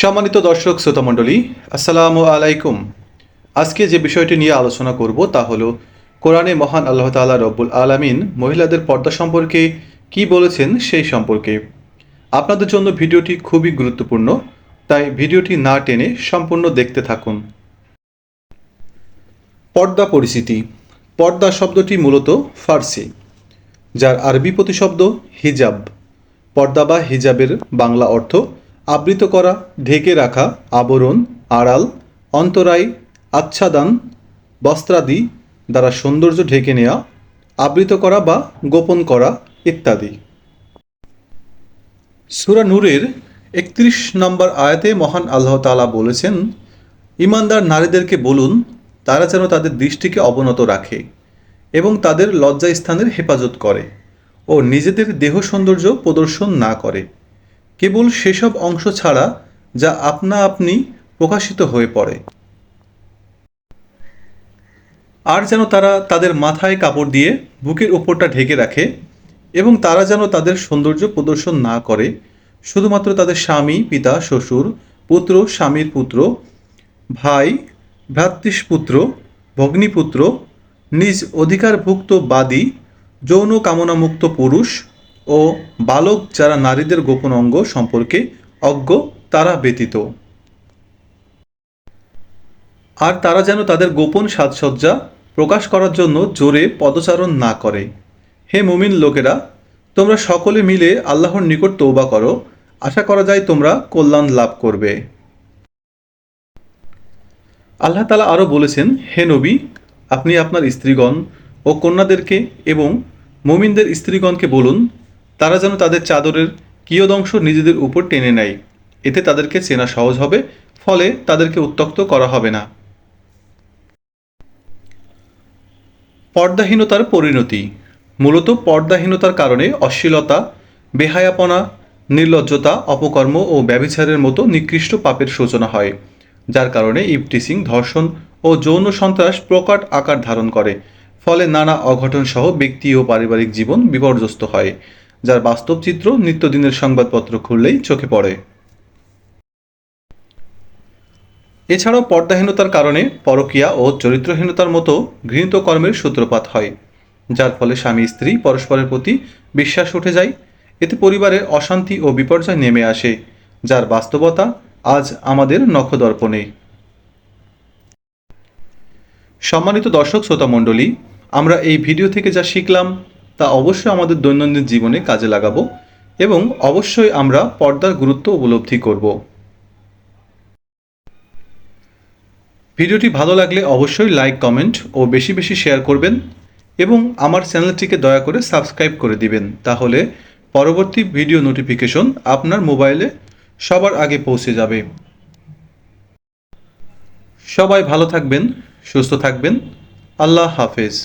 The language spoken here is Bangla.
সম্মানিত দর্শক শ্রোতামণ্ডলী আসসালামু আলাইকুম। আজকে যে বিষয়টি নিয়ে আলোচনা করব তা হলো, কোরআনে মহান আল্লাহ তাআলা রব্বুল আলামিন মহিলাদের পর্দা সম্পর্কে কি বলেছেন সেই সম্পর্কে। আপনাদের জন্য ভিডিওটি খুবই গুরুত্বপূর্ণ, তাই ভিডিওটি না টেনে সম্পূর্ণ দেখতে থাকুন। পর্দা পরিচিতি। পর্দা শব্দটি মূলত ফার্সি, যার আরবি প্রতিশব্দ হিজাব। পর্দা বা হিজাবের বাংলা অর্থ আবৃত করা, ঢেকে রাখা, আবরণ, আড়াল, অন্তরায় আচ্ছাদান, বস্ত্রাদি দ্বারা সৌন্দর্য ঢেকে নেওয়া আবৃত করা বা গোপন করা ইত্যাদি। সুরা নূরের একত্রিশ নম্বর আয়াতে মহান আল্লাহ তালা বলেছেন, ইমানদার নারীদেরকে বলুন, তারা যেন তাদের দৃষ্টিকে অবনত রাখে এবং তাদের লজ্জাস্থানের হেফাজত করে ও নিজেদের দেহ সৌন্দর্য প্রদর্শন না করে। কেবল সেসব অংশ ছাড়া যা আপনা আপনি প্রকাশিত হয়ে পড়ে। আর যেন তারা তাদের মাথায় কাপড় দিয়ে বুকের ওপরটা ঢেকে রাখে এবং তারা যেন তাদের সৌন্দর্য প্রদর্শন না করে, শুধুমাত্র তাদের স্বামী, পিতা, শ্বশুর, পুত্র, স্বামীর পুত্র, ভাই ভ্রাতৃষ্পুত্র ভগ্নীপুত্র, নিজ অধিকারভুক্ত বাদী, যৌন কামনামুক্ত পুরুষ ও বালক যারা নারীদের গোপন অঙ্গ সম্পর্কে অজ্ঞ, তারা ব্যতীত। আর তারা যেন তাদের গোপন সাজসজ্জা প্রকাশ করার জন্য জোরে পদচারণ না করে। হে মুমিন লোকেরা, তোমরা সকলে মিলে আল্লাহর নিকট তৌবা করো। আশা করা যায় তোমরা কল্যাণ লাভ করবে। আল্লাহ তালা আরও বলেছেন, হে নবী, আপনি আপনার স্ত্রীগণ ও কন্যাদেরকে এবং মুমিনদের স্ত্রীগণকে বলুন তারা যেন তাদের চাদরের কিয়দংশ নিজেদের উপর টেনে নেয়। এতে তাদেরকে চেনা সহজ হবে, ফলে তাদেরকে উত্তক্ত করা হবে না। পর্দাহীনতার পরিণতি। মূলত পর্দাহীনতার কারণে অশ্লীলতা, বেহায়াপনা, নির্লজ্জতা, অপকর্ম ও ব্যভিচারের মতো নিকৃষ্ট পাপের সূচনা হয়, যার কারণে ইফটিসিং ধর্ষণ ও যৌন সন্ত্রাস প্রকট আকার ধারণ করে। ফলে নানা অঘটন সহ ব্যক্তি ও পারিবারিক জীবন বিপর্যস্ত হয়। যার বাস্তব চিত্র নিত্যদিনের সংবাদপত্র খুললেই চোখে পড়ে। এছাড়াও পর্দাহীনতার কারণে পরকীয়া ও চরিত্রহীনতার মতো ঘৃণিত কর্মের সূত্রপাত হয়, যার ফলে স্বামী স্ত্রী পরস্পরের প্রতি বিশ্বাস উঠে যায়, এতে পরিবারে অশান্তি ও বিপর্যয় নেমে আসে, যার বাস্তবতা আজ আমাদের নখদর্পণে। সম্মানিত দর্শক, শ্রোতা মণ্ডলী, আমরা এই ভিডিও থেকে যা শিখলাম তা অবশ্যই আমাদের দৈনন্দিন জীবনে কাজে লাগাবো এবং অবশ্যই আমরা পর্দার গুরুত্ব উপলব্ধি করব। ভিডিওটি ভালো লাগলে অবশ্যই লাইক, কমেন্ট ও বেশি বেশি শেয়ার করবেন এবং আমার চ্যানেলটিকে দয়া করে সাবস্ক্রাইব করে দিবেন। তাহলে পরবর্তী ভিডিও নোটিফিকেশন আপনার মোবাইলে সবার আগে পৌঁছে যাবে। সবাই ভালো থাকবেন, সুস্থ থাকবেন। আল্লাহ হাফেজ।